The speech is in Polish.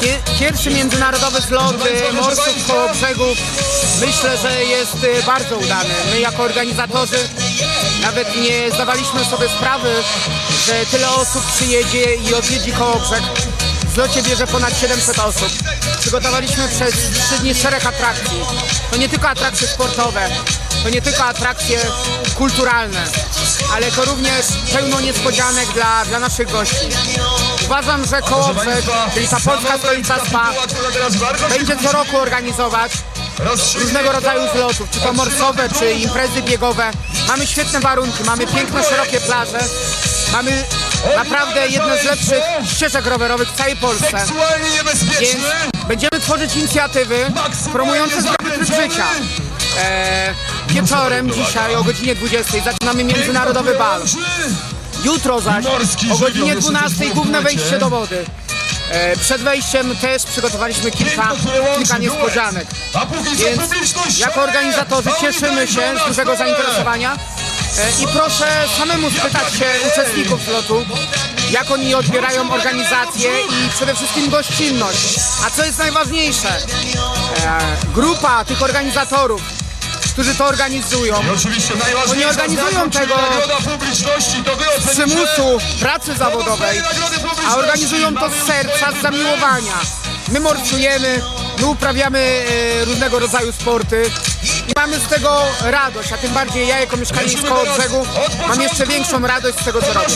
Pie- Pierwszy międzynarodowy zlot y, morsów koło brzegów myślę, że jest y, bardzo udany. My jako organizatorzy nawet nie zdawaliśmy sobie sprawy, że tyle osób przyjedzie i odwiedzi koło brzeg. W zlocie bierze ponad 700 osób. Przygotowaliśmy przez 3 dni szereg atrakcji. To nie tylko atrakcje sportowe, to nie tylko atrakcje kulturalne, ale to również pełno niespodzianek dla, dla naszych gości. Uważam, że Kołobrzeg, czyli ta polska stolica spa, będzie co roku organizować różnego rodzaju zlotów, czy to morsowe, czy imprezy biegowe. Mamy świetne warunki, mamy piękne, szerokie plaże, mamy naprawdę jedne z lepszych ścieżek rowerowych w całej Polsce. Seksualnie niebezpieczny! będziemy tworzyć inicjatywy promujące zdrowy tryb życia. E, wieczorem dzisiaj o godzinie 20 zaczynamy międzynarodowy bal. Jutro zaś o godzinie żywioł, 12 jeszcze główne wejście do wody. E, przed wejściem też przygotowaliśmy kilka, kilka niespodzianek. Więc jako organizatorzy cieszymy się z dużego zainteresowania i proszę samemu spytać się uczestników zlotu, jak oni odbierają organizację i przede wszystkim gościnność. A co jest najważniejsze, e, grupa tych organizatorów, którzy to organizują, I oczywiście Oni organizują tego z przymusu pracy zawodowej, a organizują to z serca, z zamiłowania. My morsujemy, my uprawiamy e, różnego rodzaju sporty. I mamy z tego radość, a tym bardziej ja jako mieszkaniec koło brzegu mam jeszcze większą radość z tego co robię.